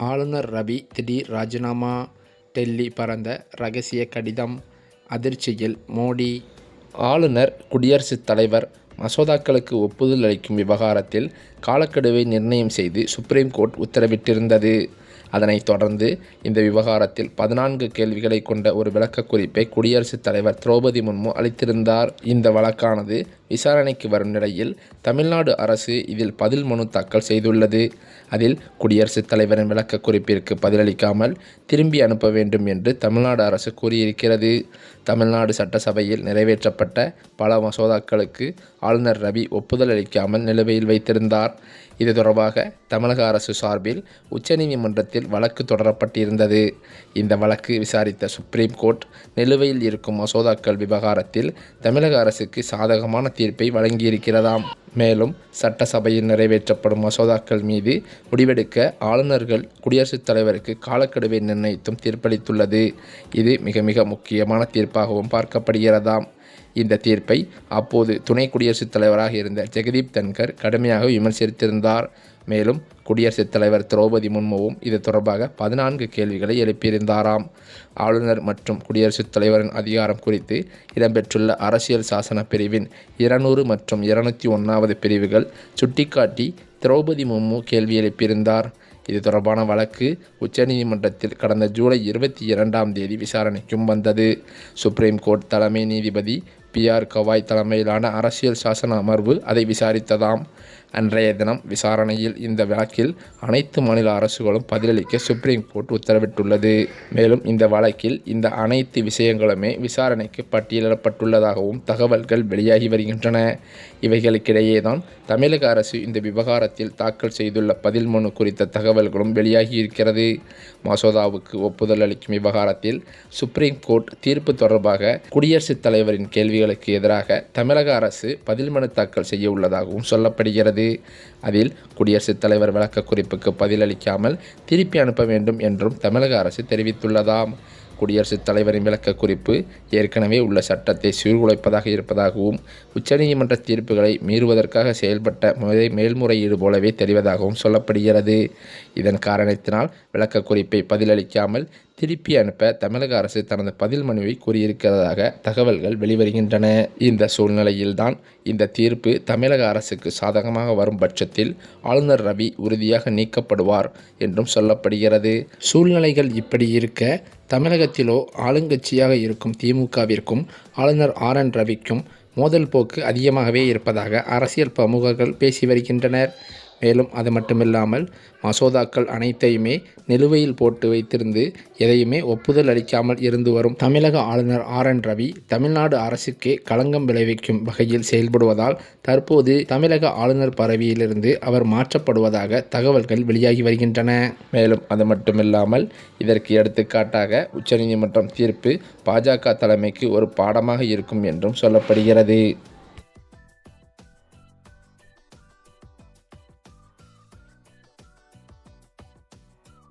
ஆளுநர் ரவி திடீர் ராஜினாமா டெல்லி பறந்த ரகசிய கடிதம் அதிர்ச்சியில் மோடி. ஆளுநர் குடியரசுத் தலைவர் மசோதாக்களுக்கு ஒப்புதல் அளிக்கும் விவகாரத்தில் காலக்கெடுவை நிர்ணயம் செய்து சுப்ரீம் கோர்ட் உத்தரவிட்டிருந்தது. அதனைத் தொடர்ந்து இந்த விவகாரத்தில் பதினான்கு கேள்விகளை கொண்ட ஒரு விளக்க குறிப்பை குடியரசுத் தலைவர் திரௌபதி முர்மு அளித்திருந்தார். இந்த வழக்கானது விசாரணைக்கு வரும் நிலையில் தமிழ்நாடு அரசு இதில் பதில் மனு தாக்கல் செய்துள்ளது. அதில் குடியரசுத் தலைவரின் விளக்க குறிப்பிற்கு பதிலளிக்காமல் திரும்பி அனுப்ப வேண்டும் என்று தமிழ்நாடு அரசு கூறியிருக்கிறது. தமிழ்நாடு சட்டசபையில் நிறைவேற்றப்பட்ட பல மசோதாக்களுக்கு ஆளுநர் ரவி ஒப்புதல் அளிக்காமல் நிலுவையில் வைத்திருந்தார். இது தொடர்பாக தமிழக அரசு சார்பில் உச்சநீதிமன்றத்தில் வழக்கு தொடரப்பட்டிருந்தது. இந்த வழக்கு விசாரித்த சுப்ரீம் கோர்ட் நிலுவையில் இருக்கும் மசோதாக்கள் விவகாரத்தில் தமிழக அரசுக்கு சாதகமான தீர்ப்பை வழங்கியிருக்கிறதாம். மேலும் சட்டசபையில் நிறைவேற்றப்படும் மசோதாக்கள் மீது முடிவெடுக்க ஆளுநர்கள் குடியரசுத் தலைவருக்கு காலக்கெடுவை நிர்ணயித்தும் தீர்ப்பளித்துள்ளது. இது மிக மிக முக்கியமான தீர்ப்பாகவும் பார்க்கப்படுகிறதாம். இந்த தீர்ப்பை அப்போது துணை குடியரசுத் தலைவராக இருந்த ஜெகதீப் தன்கர் கடுமையாக விமர்சித்திருந்தார். மேலும் குடியரசுத் தலைவர் திரௌபதி முர்முவும் இது தொடர்பாக பதினான்கு கேள்விகளை எழுப்பியிருந்தாராம். ஆளுநர் மற்றும் குடியரசுத் தலைவரின் அதிகாரம் குறித்து இடம்பெற்றுள்ள அரசியல் சாசன பிரிவின் இருநூறு மற்றும் இருநூத்தி ஒன்றாவது பிரிவுகள் சுட்டிக்காட்டி திரௌபதி முர்மு கேள்வி எழுப்பியிருந்தார். இது தொடர்பான வழக்கு உச்சநீதிமன்றத்தில் கடந்த ஜூலை இருபத்தி இரண்டாம் தேதி விசாரணைக்கும் வந்தது. சுப்ரீம் கோர்ட் தலைமை நீதிபதி பி ஆர் கவாய் தலைமையிலான அரசியல் சாசன அமர்வு அதை விசாரித்ததாம். அன்றைய தினம் விசாரணையில் இந்த வழக்கில் அனைத்து மாநில அரசுகளும் பதிலளிக்க சுப்ரீம் கோர்ட் உத்தரவிட்டுள்ளது. மேலும் இந்த வழக்கில் இந்த அனைத்து விஷயங்களுமே விசாரணைக்கு பட்டியலிடப்பட்டுள்ளதாகவும் தகவல்கள் வெளியாகி வருகின்றன. இவைகளுக்கிடையே தான் தமிழக அரசு இந்த விவகாரத்தில் தாக்கல் செய்துள்ள பதில் மனு குறித்த தகவல்களும் வெளியாகி இருக்கிறது. மசோதாவுக்கு ஒப்புதல் அளிக்கும் விவகாரத்தில் சுப்ரீம் கோர்ட் தீர்ப்பு தொடர்பாக குடியரசுத் தலைவரின் கேள்விகளுக்கு எதிராக தமிழக அரசு பதில் மனு தாக்கல் செய்ய உள்ளதாகவும் சொல்லப்படுகிறது. அதில் குடியரசுத் தலைவர் விளக்க குறிப்புக்கு பதிலளிக்காமல் திருப்பி அனுப்ப வேண்டும் என்றும் தமிழக அரசு தெரிவித்துள்ளதாம். குடியரசுத் தலைவரின் விளக்க குறிப்பு ஏற்கனவே உள்ள சட்டத்தை சீர்குலைப்பதாக இருப்பதாகவும் உச்சநீதிமன்ற தீர்ப்புகளை மீறுவதற்காக செயல்பட்ட முறை மேல்முறையீடு போலவே தெரிவதாகவும் சொல்லப்படுகிறது. இதன் காரணத்தினால் விளக்க குறிப்பை பதிலளிக்காமல் திருப்பி அனுப்ப தமிழக அரசு தனது பதில் மனுவை கூறியிருக்கிறதாக தகவல்கள் வெளிவருகின்றன. இந்த சூழ்நிலையில்தான் இந்த தீர்ப்பு தமிழக அரசுக்கு சாதகமாக வரும் பட்சத்தில் ஆளுநர் ரவி உறுதியாக நீக்கப்படுவார் என்றும் சொல்லப்படுகிறது. சூழ்நிலைகள் இப்படி இருக்க தமிழகத்திலோ ஆளுங்கட்சியாக இருக்கும் திமுகவிற்கும் ஆளுநர் ஆர் என் ரவிக்கும் மோதல் போக்கு அதிகமாகவே இருப்பதாக அரசியல் பிரமுகர்கள் பேசி வருகின்றனர். மேலும் அது மட்டுமில்லாமல் மசோதாக்கள் அனைத்தையுமே நிலுவையில் போட்டு வைத்திருந்து எதையுமே ஒப்புதல் அளிக்காமல் இருந்து வரும் தமிழக ஆளுநர் ஆர் என் ரவி தமிழ்நாடு அரசுக்கே களங்கம் விளைவிக்கும் வகையில் செயல்படுவதால் தற்போது தமிழக ஆளுநர் பதவியிலிருந்து அவர் மாற்றப்படுவதாக தகவல்கள் வெளியாகி வருகின்றன. மேலும் அது மட்டுமில்லாமல் இதற்கு எடுத்துக்காட்டாக உச்சநீதிமன்றம் தீர்ப்பு பாஜக தலைமைக்கு ஒரு பாடமாக இருக்கும் என்றும் சொல்லப்படுகிறது.